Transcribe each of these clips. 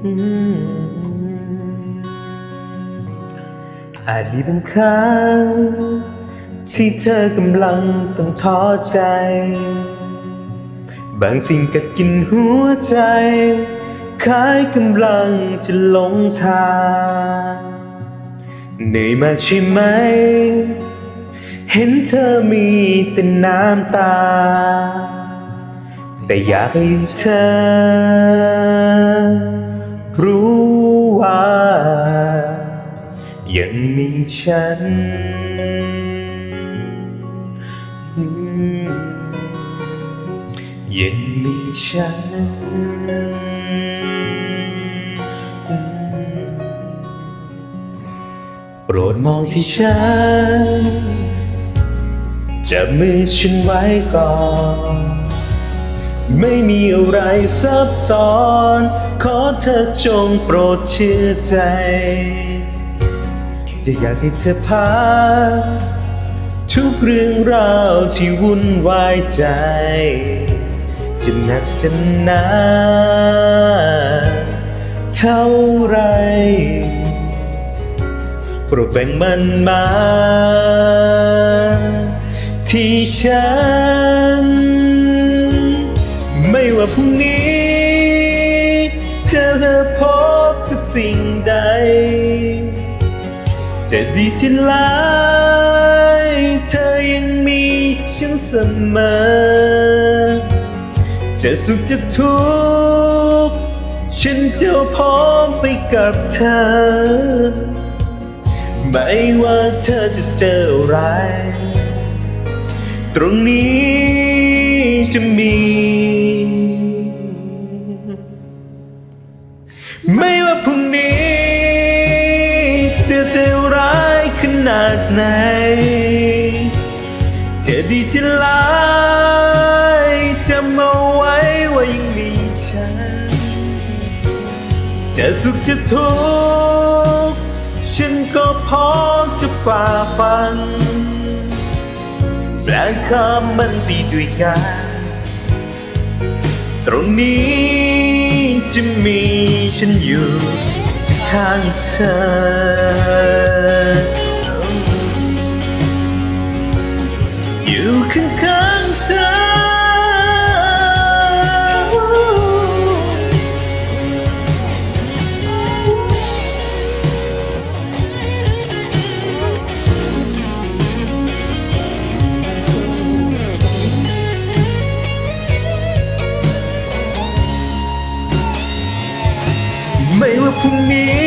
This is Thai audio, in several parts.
อาจมีบางครั้ง ที่เธอกำลังต้องท้อใจ บางสิ่งกัดกินหัวใจ คล้ายกำลังจะหลงทางเหนื่อยมากใช่ไหม เห็นเธอมีแต่น้ำตา แต่อยากให้เธอ ยังมีฉัน ยังมีฉัน โปรดมองที่ฉันจับมือฉันไว้ก่อน ไม่มีอะไรซับซ้อน ขอเธอจงโปรดเชื่อใจ จะอยากให้เธอพาทุกเรื่องราวที่วุ่นวายใจ จะหนักจะหนาเท่าไรโปรดแบ่งมันมา ที่ฉัน ไม่ว่าพรุ่งนี้เธอจะพบกับสิ่งใด จะดีที่ร้ายเธอยังมีฉันเสมอ จะสุขจะทุกข์ฉันจะพร้อมไปกับเธอ ไม่ว่าเธอจะเจออะไร ตรงนี้จะมี ดีจะร้ายจำเอาไว้ว่ายังมีฉัน จะสุขจะทุกข์ฉันก็พร้อมจะฝ่าฟันและข้ามมันไปด้วยกัน ตรงนี้จะมีฉันอยู่ข้างเธอ อยู่ข้างๆเธอ ไม่ว่าพรุ่งนี้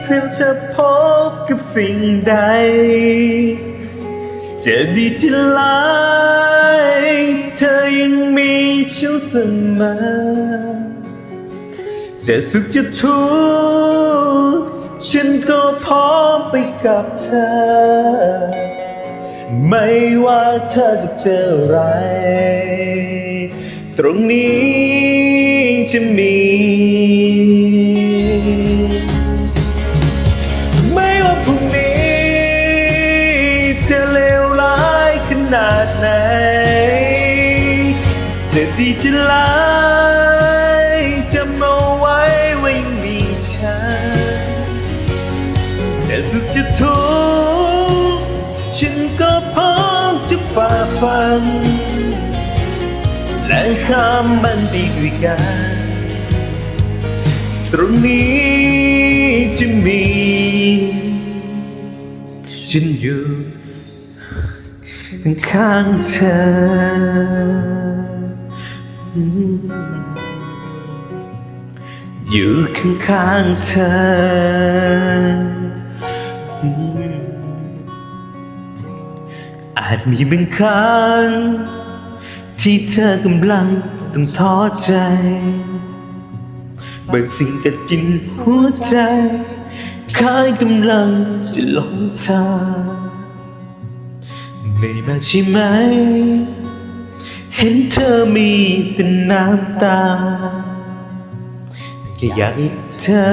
เธอจะพบกับสิ่งใด จะดีจะร้ายเธอยังมีฉันเสมอจะสุขจะทุกข์ฉันก็พร้อมไปกับเธอ ไม่ว่าเธอจะเจออะไร ตรงนี้จะมี ดีจะร้ายจำเอาไว้ว่ายังมีฉันจะสุขจะทุกข์ฉันก็พร้อมจะฝ่าฟัน และข้ามมันไปด้วยกันตรงนี้จะมีฉันอยู่ข้างๆเธอ อยู่ข้างๆเธอ อาจมีบางครั้ง ที่เธอกำลังต้องท้อใจบางสิ่งกัดกินหัวใจคายกำลังจะหลงทางไม่มาใช่ไหม เห็นเธอมีแต่น้ำตาแค่อยากให้เธอ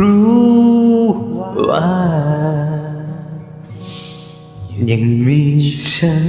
รู้ว่า ยังมีฉัน